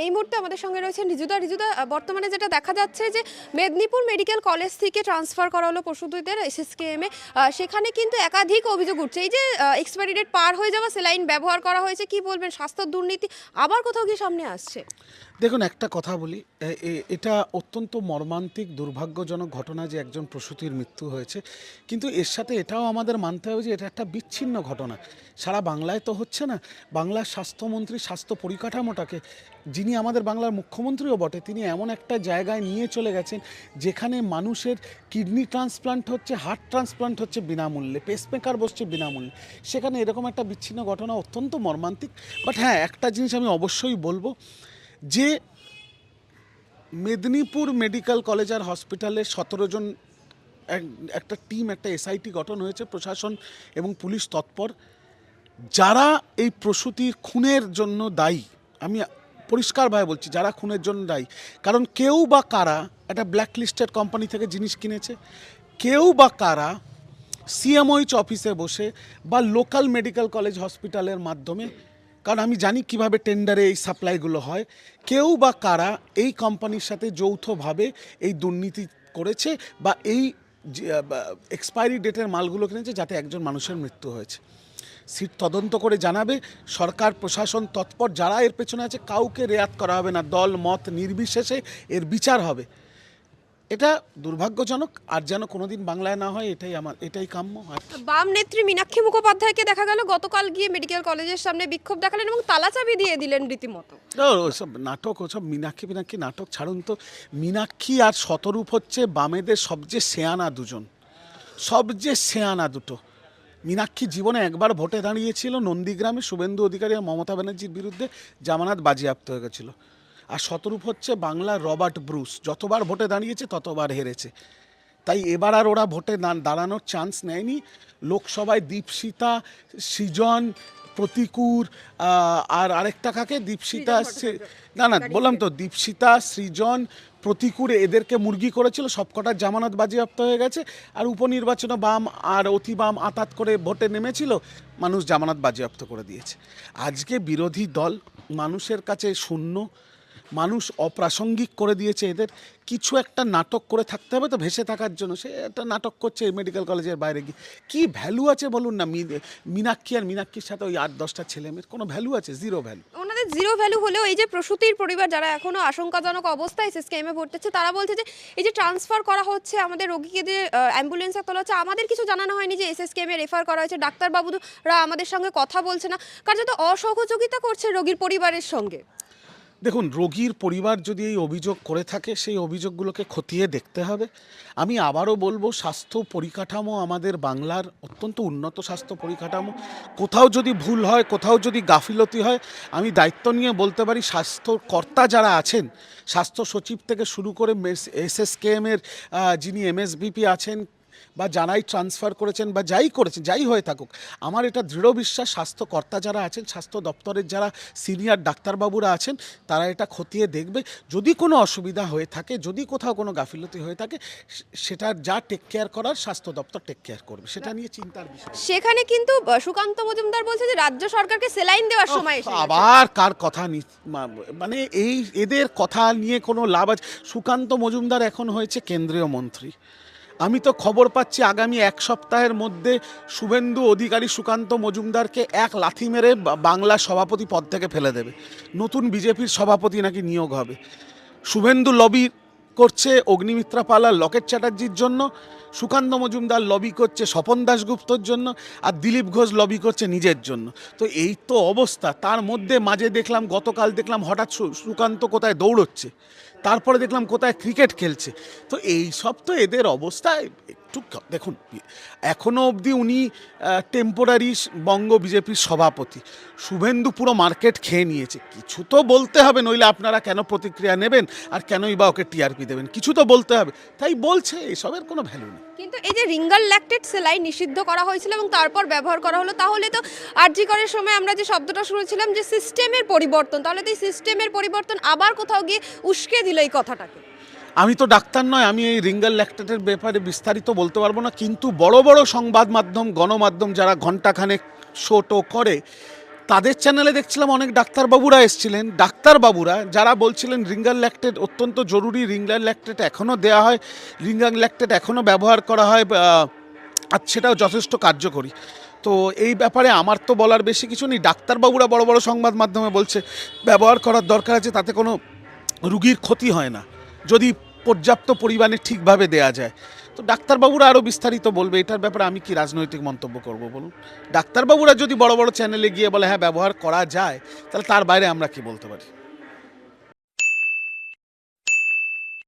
এই মুহূর্তে আমাদের সঙ্গে রয়েছেন রিজুদা। রিজুদা বর্তমানে যেটা দেখা যাচ্ছে যে মেদিনীপুর মেডিকেল কলেজ থেকে ট্রান্সফার করা হলো পশুদের এসএসকেএমে। সেখানে কিন্তু একাধিক অভিযোগ উঠছে। এই যে এক্সপায়ারি ডেট পার হয়ে যাওয়া, সেলাইন ব্যবহার করা হয়েছে, কি বলবেন? স্বাস্থ্য দুর্নীতি আবার কোথাও গিয়ে সামনে আসছে? দেখুন, একটা কথা বলি। এটা অত্যন্ত মর্মান্তিক, দুর্ভাগ্যজনক ঘটনা যে একজন প্রসূতির মৃত্যু হয়েছে। কিন্তু এর সাথে এটাও আমাদের মানতে হবে যে এটা একটা বিচ্ছিন্ন ঘটনা। সারা বাংলায় তো হচ্ছে না। বাংলার স্বাস্থ্যমন্ত্রী, স্বাস্থ্য পরিকাঠামোটাকে, যিনি আমাদের বাংলার মুখ্যমন্ত্রীও বটে, তিনি এমন একটা জায়গায় নিয়ে চলে গেছেন যেখানে মানুষের কিডনি ট্রান্সপ্লান্ট হচ্ছে, হার্ট ট্রান্সপ্লান্ট হচ্ছে বিনামূল্যে পেসমেকার বসছে বিনামূল্যে। সেখানে এরকম একটা বিচ্ছিন্ন ঘটনা অত্যন্ত মর্মান্তিক। বাট হ্যাঁ একটা জিনিস আমি অবশ্যই বলব যে মেদিনীপুর মেডিকেল কলেজ আর হসপিটালে সতেরো জন এক- একটা টিম, একটা এসআইটি গঠন হয়েছে প্রশাসন এবং পুলিশ তৎপর। যারা এই প্রসূতির খুনের জন্য দায়ী, আমি পরিষ্কারভাবে বলছি, যারা খুনের জন্য দায়ী, কারণ কেউ বা কারা একটা ব্ল্যাক লিস্টেড কোম্পানি থেকে জিনিস কিনেছে, কেউ বা কারা সিএমওইচ অফিসে বসে বা লোকাল মেডিকেল কলেজ হসপিটালের মাধ্যমে কারণ আমি জানি কীভাবে টেন্ডারে এই সাপ্লাইগুলো হয়। কেউ বা কারা এই কোম্পানির সাথে যৌথভাবে এই দুর্নীতি করেছে বা এই এক্সপায়ারি ডেটের মালগুলো কিনেছে যাতে একজন মানুষের মৃত্যু হয়েছে। সিট তদন্ত করে জানাবে, সরকার, প্রশাসন তৎপর যারা এর পেছনে আছে, কাউকে রেয়াত করা হবে না। দল, মত নির্বিশেষে এর বিচার হবে। এটা দুর্ভাগ্যজনক আর যেন কোনোদিন বাংলায় না হয় এটাই আমার এটাই কাম্য। আর বাম নেত্রী মীনাক্ষী মুখোপাধ্যায়কে দেখা গেল গতকাল গিয়ে মেডিকেল কলেজের সামনে বিক্ষোভ দেখালেন এবং তালাচাবি দিয়ে দিলেন রীতিমতো। ওসব নাটক ওসব মীনাক্ষী মীনাক্ষী নাটক ছাড়ুন তো। মীনাক্ষী আর শতরূপ হচ্ছে বামেদের সবচেয়ে সেয়ানা দুজন। সবচেয়ে সেয়ানা দুটো। মীনাক্ষী জীবনে একবার ভোটে দাঁড়িয়েছিল নন্দীগ্রামে শুভেন্দু অধিকারী আর মমতা ব্যানার্জির বিরুদ্ধে জামানাত বাজেয়াপ্ত হয়ে গেছিল। আর শতরূপ হচ্ছে বাংলার রবার্ট ব্রুস। যতবার ভোটে দাঁড়িয়েছে ততবার হেরেছে। তাই এবার আর ওরা ভোটে দাঁড়ানোর চান্স নেয়নি। লোকসভায় দীপশিতা সৃজন প্রতিকূর আর আরেকটা কাকে? দীপশিতা না না বললাম তো দীপশিতা সৃজন প্রতিকূর এদেরকে মুরগি করেছিল সবকটার জামানত বাজেয়াপ্ত হয়ে গেছে। আর উপনির্বাচনে বাম আর অতি বাম আতাত করে ভোটে নেমেছিল মানুষ জামানত বাজেয়াপ্ত করে দিয়েছে। আজকে বিরোধী দল মানুষের কাছে শূন্য মানুষ অপ্রাসঙ্গিক করে দিয়েছে এদের। কিছু একটা নাটক করে থাকতে হবে তো ভেসে থাকার জন্য। সে একটা নাটক করছে মেডিকেল কলেজের বাইরে গিয়ে। কী ভ্যালু আছে বলুন না মীনাক্ষী আর মীনাক্ষীর সাথে ওই আট, দশটা ছেলেমেয়ের কোনো ভ্যালু আছে? জিরো ভ্যালু ওনাদের জিরো ভ্যালু হলেও এই যে প্রসূতির পরিবার যারা এখনও আশঙ্কাজনক অবস্থায় এসএসকেএমে ভর্তি হচ্ছে তারা বলছে যে এই যে ট্রান্সফার করা হচ্ছে, আমাদের রোগীকে যে অ্যাম্বুলেন্সে তোলা হচ্ছে, আমাদের কিছু জানানো হয়নি যে এসএসকেএমে রেফার করা হয়েছে। ডাক্তারবাবুরা আমাদের সঙ্গে কথা বলছে না। কার্যত অসহযোগিতা করছে রোগীর পরিবারের সঙ্গে। দেখুন, রোগীর পরিবার যদি এই অভিযোগ করে থাকে, সেই অভিযোগগুলোকে খতিয়ে দেখতে হবে। আমি আবারও বলব, স্বাস্থ্য পরিকাঠামো আমাদের বাংলার অত্যন্ত উন্নত স্বাস্থ্য পরিকাঠামো। কোথাও যদি ভুল হয়, কোথাও যদি গাফিলতি হয়, আমি দায়িত্ব নিয়ে বলতে পারি, স্বাস্থ্যকর্তা যারা আছেন, স্বাস্থ্য সচিব থেকে শুরু করে এস এস কে এমের যিনি এমএসবিপি আছেন বা যারাই ট্রান্সফার করেছেন বা যাই করেছেন যাই হয়ে থাকুক আমার এটা দৃঢ় বিশ্বাস স্বাস্থ্যকর্তা যারা আছেন স্বাস্থ্য দপ্তরের যারা সিনিয়র ডাক্তারবাবুরা আছেন তারা এটা খতিয়ে দেখবে। যদি কোনো অসুবিধা হয়ে থাকে যদি কোথাও কোনো গাফিলতি হয়ে থাকে সে- সেটা যা টেক কেয়ার করার স্বাস্থ্য দপ্তর টেক কেয়ার করবে। সেটা নিয়ে চিন্তার বিষয়। সেখানে কিন্তু সুকান্ত মজুমদার বলছে যে রাজ্য সরকারকে সেলাইন দেওয়ার সময় আবার কার কথা নি মানে এই এদের কথা নিয়ে কোনো লাভ আছে? সুকান্ত মজুমদার এখন হয়েছে কেন্দ্রীয় মন্ত্রী। আমি তো খবর পাচ্ছি আগামী এক সপ্তাহের মধ্যে শুভেন্দু অধিকারী সুকান্ত মজুমদারকে এক লাথি মেরে বাংলার সভাপতি পদ থেকে ফেলে দেবে। নতুন বিজেপির সভাপতি নাকি নিয়োগ হবে। শুভেন্দু লবি করছে অগ্নিমিত্রা পালা লকেট চ্যাটার্জির জন্য। সুকান্ত মজুমদার লবি করছে স্বপন দাশগুপ্তর জন্য আর দিলীপ ঘোষ লবি করছে নিজের জন্য। তো এই তো অবস্থা। তার মধ্যে মাঝে দেখলাম, গতকাল দেখলাম হঠাৎ সুকান্ত কোথায় দৌড়চ্ছে। তারপরে দেখলাম কোথায় ক্রিকেট খেলছে। তো এই সব তো এদের অবস্থায় একটু দেখুন এখনও অবধি উনি টেম্পোরারি বঙ্গ বিজেপির সভাপতি। শুভেন্দু পুরো মার্কেট খেয়ে নিয়েছে। কিছু তো বলতে হবে, নইলে আপনারা কেন প্রতিক্রিয়া নেবেন আর কেনই বা ওকে টিআরপি দেবেন? কিছু তো বলতে হবে। তাই বলছে, এসবের কোনো ভ্যালু নেই। কিন্তু এই যে রিঙ্গাল ল্যাকটেড সেলাই নিষিদ্ধ করা হয়েছিল এবং তারপর ব্যবহার করা হলো, তাহলে তো আরজি করার সময় আমরা যে শব্দটা শুনেছিলাম যে সিস্টেমের পরিবর্তন, তাহলে তো এই সিস্টেমের পরিবর্তন আবার কোথাও গিয়ে উস্কে দিল। এই কথাটাকে। আমি তো ডাক্তার নয়, আমি এই রিঙ্গাল ল্যাকটেটের ব্যাপারে বিস্তারিত বলতে পারব না, কিন্তু বড় বড় সংবাদ মাধ্যম, গণমাধ্যম যারা ঘণ্টাখানেক শো টো করে, তাদের চ্যানেলে দেখছিলাম অনেক ডাক্তারবাবুরা এসেছিলেন। ডাক্তারবাবুরা যারা বলছিলেন রিঙ্গার ল্যাকটেট অত্যন্ত জরুরি রিঙ্গার ল্যাকটেট এখনও দেওয়া হয় রিঙ্গার ল্যাকটেট এখনও ব্যবহার করা হয় আর সেটাও যথেষ্ট কার্যকরী। তো এই ব্যাপারে আমার তো বলার বেশি কিছু নেই। ডাক্তারবাবুরা বড় বড় সংবাদ মাধ্যমে বলছে, ব্যবহার করার দরকার আছে, তাতে কোনো রুগীর ক্ষতি হয় না, যদি পর্যাপ্ত পরিমাণে ঠিকভাবে দেয়া যায়। তো ডাক্তারবাবুরা আরও বিস্তারিত বলবে, এটার ব্যাপারে আমি কি রাজনৈতিক মন্তব্য করব বলুন? ডাক্তারবাবুরা যদি বড় বড় চ্যানেলে গিয়ে বলে হ্যাঁ ব্যবহার করা যায়, তাহলে তার বাইরে আমরা কি বলতে পারি?